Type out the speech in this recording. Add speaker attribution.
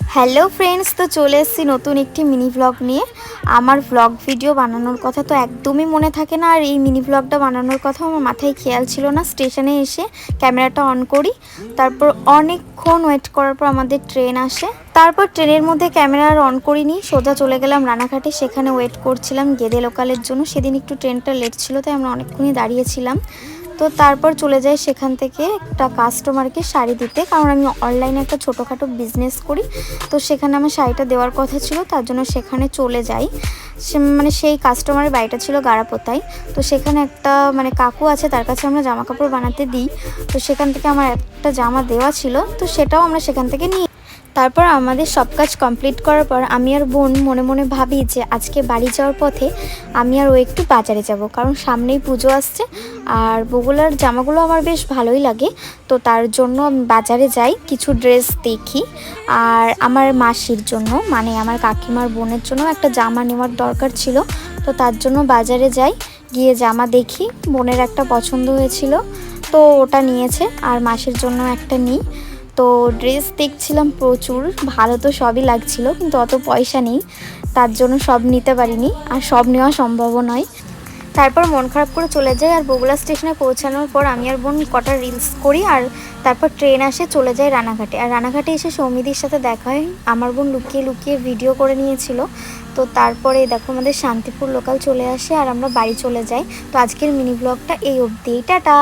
Speaker 1: Hello friends তো চলে এসেছি নতুন একটি মিনি ভ্লগ নিয়ে। আমার ভ্লগ ভিডিও বানানোর কথা তো একদমই মনে থাকে না, আর এই মিনি ভ্লগটা বানানোর কথা আমার মাথায় খেয়াল ছিল না। স্টেশনে এসে ক্যামেরাটা অন করি, তারপর অনেকক্ষণ ওয়েট করার পর আমাদের ট্রেন আসে। তারপর ট্রেনের মধ্যে ক্যামেরা আর অন করিনি, সোজা চলে গেলাম রানাঘাটে, সেখানে ওয়েট করছিলাম গেদে লোকালের জন্য। সেদিন একটু ট্রেনটা লেট ছিল, তাই আমরা অনেকক্ষণই দাঁড়িয়েছিলাম। তো তারপর চলে যাই সেখান থেকে একটা কাস্টমারকে শাড়ি দিতে। কারণ আমি অনলাইনে একটা ছোটোখাটো বিজনেস করি। তো সেখানে আমার শাড়িটা দেওয়ার কথা ছিল, তার জন্য সেখানে চলে যাই। সে মানে সেই কাস্টমারের বাড়িটা ছিল গাড়াপোতায় তো সেখানে একটা মানে কাকু আছে, তার কাছে আমরা জামা কাপড় বানাতে দিই। তো সেখান থেকে আমার একটা জামা দেওয়া ছিল, তো সেটাও আমরা সেখান থেকে নিই তারপর আমাদের সব কাজ কমপ্লিট করার পর আমি আর বোন মনে মনে ভাবি যে আজকে বাড়ি যাওয়ার পথে আমি আর ও একটু বাজারে যাব। কারণ সামনেই পুজো আসছে আর বগুলার জামাগুলো আমার বেশ ভালোই লাগে। তো তার জন্য আমি বাজারে যাই, কিছু ড্রেস দেখি। আর আমার মাসির জন্য মানে আমার কাকিমার বোনের জন্য একটা জামা নেওয়ার দরকার ছিল। তো তার জন্য বাজারে যাই, গিয়ে জামা দেখি। বোনের একটা পছন্দ হয়েছিল, তো ওটা নিয়েছে। আর মাসির জন্য একটা নিই। তো ড্রেস দেখছিলাম প্রচুর, ভালো তো সবই লাগছিল, কিন্তু অত পয়সা নেই, তার জন্য সব নিতে পারিনি, আর সব নেওয়া সম্ভবও নয়। তারপর মন খারাপ করে চলে যাই, আর বগুলা স্টেশনে পৌঁছানোর পর আমি আর বোন কটা রিলস করি, আর তারপর ট্রেন আসে চলে যায় রানাঘাটে। আর রানাঘাটে এসে সৌমিদির সাথে দেখা হয়, আমার বোন লুকিয়ে লুকিয়ে ভিডিও করে নিয়েছিল। তো তারপরে দেখো আমাদের শান্তিপুর লোকাল চলে আসে, আর আমরা বাড়ি চলে যাই। তো আজকের মিনি ব্লগটা এই অবধি, টাটা!